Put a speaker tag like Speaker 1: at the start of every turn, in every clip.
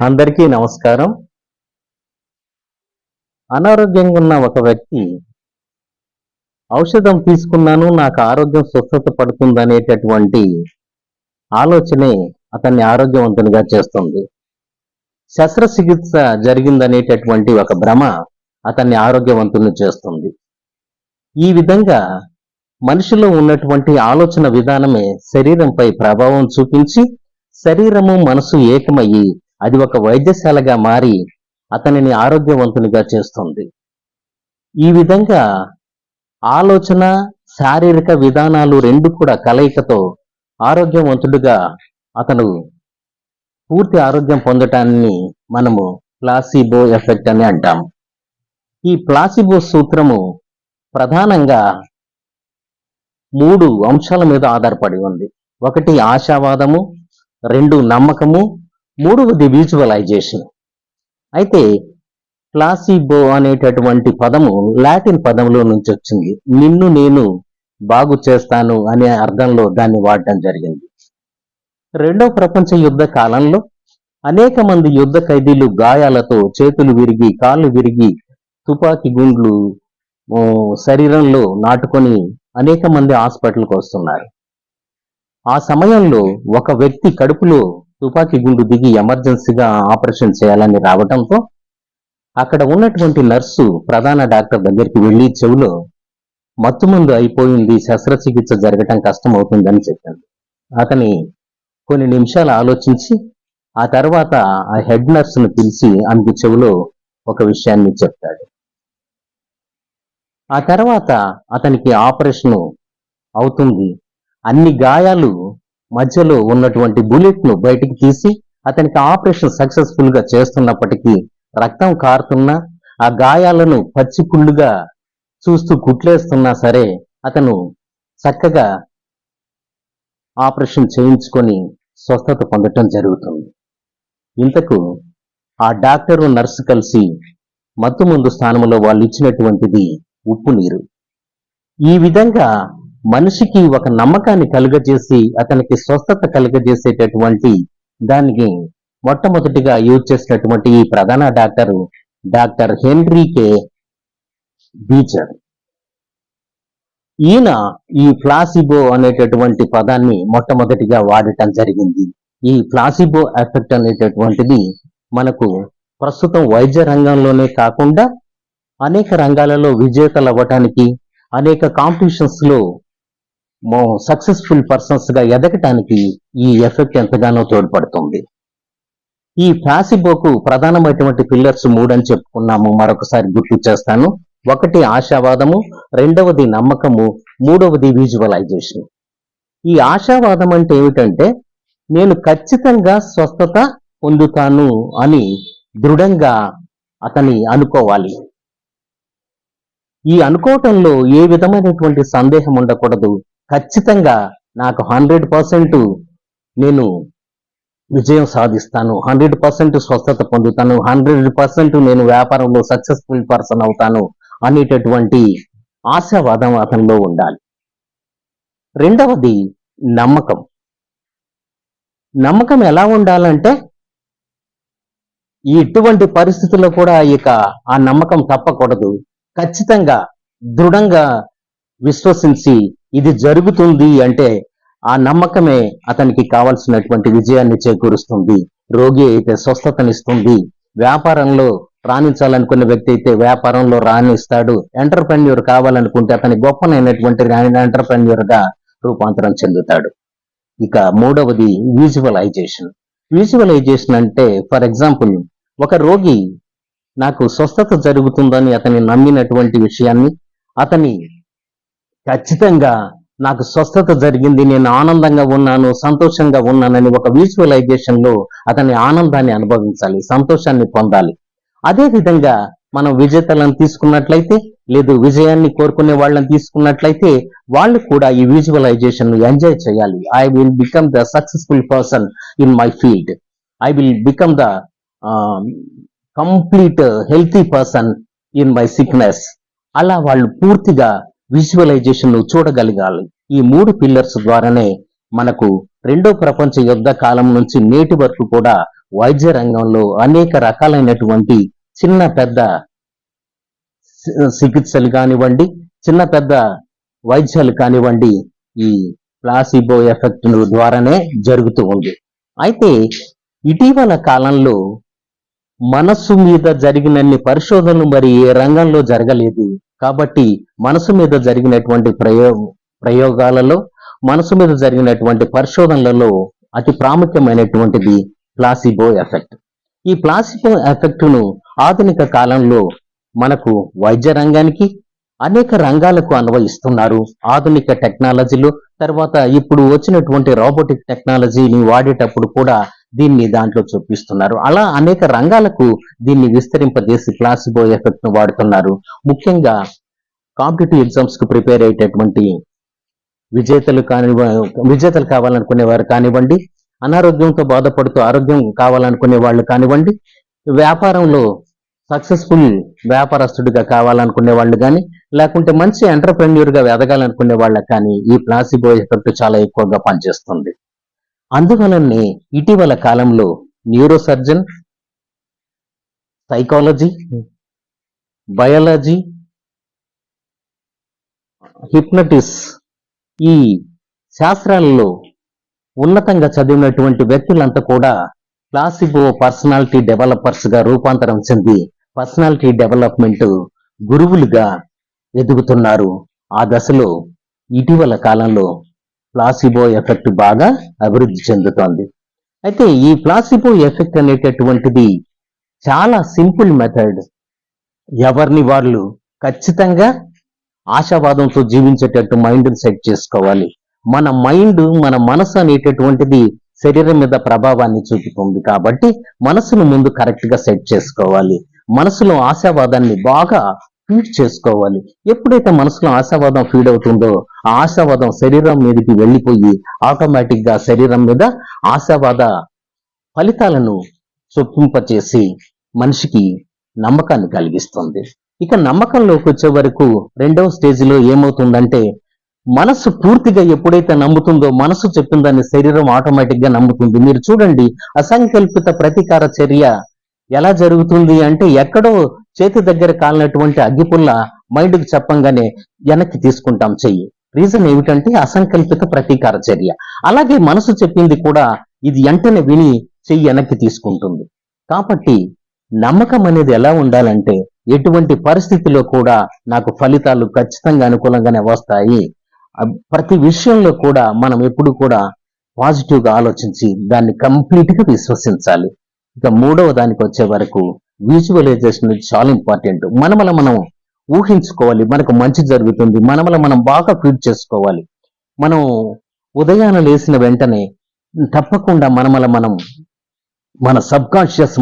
Speaker 1: అందరికీ నమస్కారం. అనారోగ్యంగా ఉన్న ఒక వ్యక్తి ఔషధం తీసుకున్నాను నాకు ఆరోగ్యం స్వస్థత పడుతుందనేటటువంటి ఆలోచనే అతన్ని ఆరోగ్యవంతునిగా చేస్తుంది. శస్త్రచికిత్స జరిగిందనేటటువంటి ఒక భ్రమ అతన్ని ఆరోగ్యవంతుని చేస్తుంది. ఈ విధంగా మనిషిలో ఉన్నటువంటి ఆలోచన విధానమే శరీరంపై ప్రభావం చూపించి శరీరము మనసు ఏకమయ్యి అది ఒక వైద్యశాలగా మారి అతనిని ఆరోగ్యవంతునిగా చేస్తుంది. ఈ విధంగా ఆలోచన శారీరక విధానాలు రెండు కూడా కలయికతో ఆరోగ్యవంతుడిగా అతను పూర్తి ఆరోగ్యం పొందటాన్ని మనము ప్లాసిబో ఎఫెక్ట్ అని అంటాం. ఈ ప్లాసిబో సూత్రము ప్రధానంగా మూడు అంశాల మీద ఆధారపడి ఉంది. ఒకటి ఆశావాదము రెండు నమ్మకము మూడవది విజువలైజేషన్ అయితే ప్లాసిబో అనేటటువంటి పదము లాటిన్ పదంలో నుంచి వచ్చింది. నిన్ను నేను బాగు చేస్తాను అనే అర్థంలో దాన్ని వాడటం జరిగింది. రెండవ ప్రపంచ యుద్ధ కాలంలో అనేక మంది యుద్ధ ఖైదీలు గాయాలతో చేతులు విరిగి కాళ్ళు విరిగి తుపాకీ గుండ్లు శరీరంలో నాటుకొని అనేక మంది హాస్పిటల్కి వస్తున్నారు. ఆ సమయంలో ఒక వ్యక్తి కడుపులో తుపాకీ గుండు దిగి ఎమర్జెన్సీగా ఆపరేషన్ చేయాలని రావడంతో అక్కడ ఉన్నటువంటి నర్సు ప్రధాన డాక్టర్ దగ్గరికి వెళ్ళి చెవిలో మత్తుమందు అయిపోయింది శస్త్రచికిత్స జరగటం కష్టం అవుతుందని చెప్పింది అతని కొన్ని నిమిషాలు ఆలోచించి ఆ తర్వాత ఆ హెడ్ నర్సును పిలిచి ఆమెకు చెవిలో ఒక విషయాన్ని చెప్తాడు. ఆ తర్వాత అతనికి ఆపరేషన్ అవుతుంది. అన్ని గాయాలు మధ్యలో ఉన్నటువంటి బుల్లెట్ను బయటికి తీసి అతనికి ఆపరేషన్ సక్సెస్ఫుల్గా చేస్తున్నప్పటికీ రక్తం కారుతున్నా ఆ గాయాలను పచ్చి పుల్లుగా చూస్తూ కుట్లేస్తున్నా సరే అతను చక్కగా ఆపరేషన్ చేయించుకొని స్వస్థత పొందటం జరుగుతుంది. ఇంతకు ఆ డాక్టరు నర్సు కలిసి మత్తు ముందు స్థానంలో వాళ్ళు ఇచ్చినటువంటిది ఉప్పు నీరు. ఈ విధంగా మనిషికి ఒక నమ్మకాన్ని కలుగజేసి అతనికి స్వస్థత కలుగజేసేటటువంటి దానికి మొట్టమొదటిగా యూజ్ చేసినటువంటి ఈ ప్రధాన డాక్టర్ డాక్టర్ హెన్రీకే బీచర్. ఈయన ఈ ప్లాసిబో అనేటటువంటి పదాన్ని మొట్టమొదటిగా వాడటం జరిగింది. ఈ ప్లాసిబో ఎఫెక్ట్ అనేటటువంటిది మనకు ప్రస్తుతం వైద్య రంగంలోనే కాకుండా అనేక రంగాలలో విజేతలు అవ్వటానికి అనేక కాంపిటీషన్స్లో సక్సెస్ఫుల్ పర్సన్స్గా ఎదగటానికి ఈ ఎఫెక్ట్ ఎంతగానో తోడ్పడుతుంది. ఈ ప్లాసిబోకు ప్రధానమైనటువంటి పిల్లర్స్ మూడని చెప్పుకున్నాము. మరొకసారి గుర్తు చేస్తాను. ఒకటి ఆశావాదము రెండవది నమ్మకము మూడవది విజువలైజేషన్ ఈ ఆశావాదం అంటే ఏమిటంటే నేను ఖచ్చితంగా స్వస్థత పొందుతాను అని దృఢంగా అతని అనుకోవాలి. ఈ అనుకోవటంలో ఏ విధమైనటువంటి సందేహం ఉండకూడదు. ఖచ్చితంగా నాకు హండ్రెడ్ పర్సెంట్ నేను విజయం సాధిస్తాను. హండ్రెడ్ పర్సెంట్ స్వస్థత పొందుతాను. హండ్రెడ్ పర్సెంట్ నేను వ్యాపారంలో సక్సెస్ఫుల్ పర్సన్ అవుతాను అనేటటువంటి ఆశావాదం అతనిలో ఉండాలి. రెండవది నమ్మకం. నమ్మకం ఎలా ఉండాలంటే ఎటువంటి ఇటువంటి పరిస్థితుల్లో కూడా ఇక ఆ నమ్మకం తప్పకూడదు. ఖచ్చితంగా దృఢంగా విశ్వసించి ఇది జరుగుతుంది అంటే ఆ నమ్మకమే అతనికి కావలసినటువంటి విజయాన్ని చేకూరుస్తుంది. రోగి అయితే స్వస్థతనిస్తుంది. వ్యాపారంలో రాణించాలనుకున్న వ్యక్తి అయితే వ్యాపారంలో రాణిస్తాడు. ఎంటర్ప్రెన్యూర్ కావాలనుకుంటే అతని గొప్పనైనటువంటి ఎంటర్ప్రెన్యూర్గా రూపాంతరం చెందుతాడు. ఇక మూడవది విజువలైజేషన్. విజువలైజేషన్ అంటే ఫర్ ఎగ్జాంపుల్ ఒక రోగి నాకు స్వస్థత జరుగుతుందని అతని నమ్మినటువంటి విషయాన్ని అతని ఖచ్చితంగా నాకు స్వస్థత జరిగింది నేను ఆనందంగా ఉన్నాను సంతోషంగా ఉన్నానని ఒక విజువలైజేషన్లో అతని ఆనందాన్ని అనుభవించాలి సంతోషాన్ని పొందాలి. అదే విధంగా మనం విజేతలను తీసుకున్నట్లయితే లేదు విజయాన్ని కోరుకునే వాళ్ళని తీసుకున్నట్లయితే వాళ్ళు కూడా ఈ విజువలైజేషన్ ఎంజాయ్ చేయాలి. I will become the successful person in my field I will become the complete healthy person in my sickness అలా వాళ్ళు పూర్తిగా విజువలైజేషన్ను చూడగలగాలి. ఈ మూడు పిల్లర్స్ ద్వారానే మనకు రెండో ప్రపంచ యుద్ధ కాలం నుంచి నేటి వరకు కూడా వైద్య రంగంలో అనేక రకాలైనటువంటి చిన్న పెద్ద చికిత్సలు కానివ్వండి చిన్న పెద్ద వైద్యాలు కానివ్వండి ఈ ప్లాసిబో ఎఫెక్ట్ ద్వారానే జరుగుతూ ఉంది. అయితే ఇటీవల కాలంలో మనస్సు మీద జరిగినన్ని పరిశోధనలు మరి ఏ రంగంలో జరగలేదు. కాబట్టి మనసు మీద జరిగినటువంటి ప్రయో ప్రయోగాలలో మనసు మీద జరిగినటువంటి పరిశోధనలలో అతి ప్రాముఖ్యమైనటువంటిది ప్లాసిబో ఎఫెక్ట్. ఈ ప్లాసిబో ఎఫెక్ట్ను ఆధునిక కాలంలో మనకు వైద్య రంగానికి అనేక రంగాలకు అన్వయిస్తున్నారు. ఆధునిక టెక్నాలజీలో తర్వాత ఇప్పుడు వచ్చినటువంటి రోబోటిక్ టెక్నాలజీని వాడేటప్పుడు కూడా దీన్ని దాంట్లో చూపిస్తున్నారు. అలా అనేక రంగాలకు దీన్ని విస్తరింపజేసి ప్లాసిబో ఎఫెక్ట్ను వాడుతున్నారు. ముఖ్యంగా కాంపిటేటివ్ ఎగ్జామ్స్కు ప్రిపేర్ అయ్యేటటువంటి విజేతలు కాని విజేతలు కావాలనుకునే వారు కానివ్వండి అనారోగ్యంతో బాధపడుతూ ఆరోగ్యం కావాలనుకునే వాళ్ళు కానివ్వండి వ్యాపారంలో సక్సెస్ఫుల్ వ్యాపారస్తుడిగా కావాలనుకునే వాళ్ళు కానీ లేకుంటే మంచి ఎంటర్ప్రెన్యూర్గా ఎదగాలనుకునే వాళ్ళకి కానీ ఈ ప్లాసిబో ఎఫెక్ట్ చాలా ఎక్కువగా పనిచేస్తుంది. అందువలనే ఇటీవల కాలంలో neuro surgeon psychology biology hypnotist ఈ శాస్త్రాలలో ఉన్నతంగా చదివినటువంటి వ్యక్తులంతా కూడా ప్లాసిబో పర్సనాలిటీ డెవలపర్స్గా రూపాంతరం చెంది పర్సనాలిటీ డెవలప్మెంట్ గురువులుగా ఎదుగుతున్నారు. ఆ దశలో ఇటీవల కాలంలో ప్లాసిబో ఎఫెక్ట్ బాగా అభివృద్ధి చెందుతోంది. అయితే ఈ ప్లాసిబో ఎఫెక్ట్ అనేటటువంటిది చాలా సింపుల్ మెథడ్ ఎవరిని వాళ్ళు ఖచ్చితంగా ఆశావాదంతో జీవించేటట్టు మైండ్ సెట్ చేసుకోవాలి. మన మైండ్ మన మనసు అనేటటువంటిది శరీరం మీద ప్రభావాన్ని చూపుతుంది కాబట్టి మనసును ముందు కరెక్ట్గా సెట్ చేసుకోవాలి. మనసులో ఆశావాదాన్ని బాగా ఫీడ్ చేసుకోవాలి. ఎప్పుడైతే మనసులో ఆశావాదం ఫీడ్ అవుతుందో ఆ ఆశావాదం శరీరం మీదకి వెళ్ళిపోయి ఆటోమేటిక్గా శరీరం మీద ఆశావాద ఫలితాలను చొప్పింపచేసి మనిషికి నమ్మకాన్ని కలిగిస్తుంది. ఇక నమ్మకంలోకి వచ్చే వరకు రెండవ స్టేజిలో ఏమవుతుందంటే మనసు పూర్తిగా ఎప్పుడైతే నమ్ముతుందో మనసు చెప్పిన దాన్ని శరీరం ఆటోమేటిక్గా నమ్ముతుంది. మీరు చూడండి అసంకల్పిత ప్రతీకార చర్య ఎలా జరుగుతుంది అంటే ఎక్కడో చేతి దగ్గర కాలినటువంటి అగ్గిపుల్ల మైండ్కి చెప్పంగానే వెనక్కి తీసుకుంటాం చెయ్యి. రీజన్ ఏమిటంటే అసంకల్పిత ప్రతీకార చర్య. అలాగే మనసు చెప్పింది కూడా ఇది వెంటనే విని చెయ్యి వెనక్కి తీసుకుంటుంది. కాబట్టి నమ్మకం అనేది ఎలా ఉండాలంటే ఎటువంటి పరిస్థితిలో కూడా నాకు ఫలితాలు ఖచ్చితంగా అనుకూలంగానే వస్తాయి. ప్రతి విషయంలో కూడా మనం ఎప్పుడు కూడా పాజిటివ్గా ఆలోచించి దాన్ని కంప్లీట్గా విశ్వసించాలి. ఇక మూడవ దానికి వచ్చే వరకు విజువలైజేషన్ చాలా ఇంపార్టెంట్ మనమల మనం ఊహించుకోవాలి మనకు మంచి జరుగుతుంది మనమల మనం బాగా ఫీడ్ చేసుకోవాలి. మనం ఉదయాన లేచిన వెంటనే తప్పకుండా మనమల మనం మన సబ్ కాన్షియస్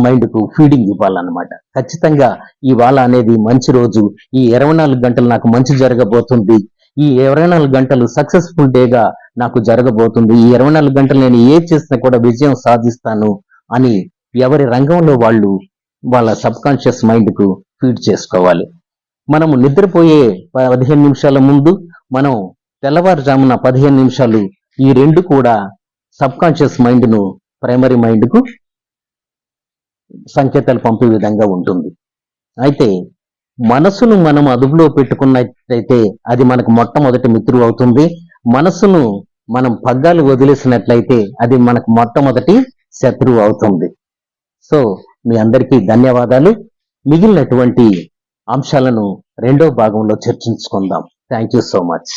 Speaker 1: ఫీడింగ్ ఇవ్వాలన్నమాట. ఖచ్చితంగా ఇవాళ అనేది మంచి రోజు. ఈ ఇరవై నాలుగు గంటలు నాకు మంచి జరగబోతుంది. ఈ ఇరవై నాలుగు గంటలు సక్సెస్ఫుల్ డేగా నాకు జరగబోతుంది. ఈ ఇరవై నాలుగు గంటలు నేను ఏ చేసినా కూడా విజయం సాధిస్తాను అని ఎవరి రంగంలో వాళ్ళు వాళ్ళ సబ్ కాన్షియస్ మైండ్కు ఫీడ్ చేసుకోవాలి. మనము నిద్రపోయే పదిహేను నిమిషాల ముందు మనం తెల్లవారుజామున పదిహేను నిమిషాలు ఈ రెండు కూడా సబ్ కాన్షియస్ మైండ్ను ప్రైమరీ మైండ్కు సంకేతాలు పంపే విధంగా ఉంటుంది. అయితే మనసును మనం అదుపులో పెట్టుకున్నట్లయితే అది మనకు మొట్టమొదటి మిత్రుడు అవుతుంది. మనసును మనం పగ్గాలు వదిలేసినట్లయితే అది మనకు మొట్టమొదటి శత్రువు అవుతుంది. సో మీ అందరికీ ధన్యవాదాలు. మిగిలినటువంటి అంశాలను రెండో భాగంలో చర్చించుకుందాం. Thank you so much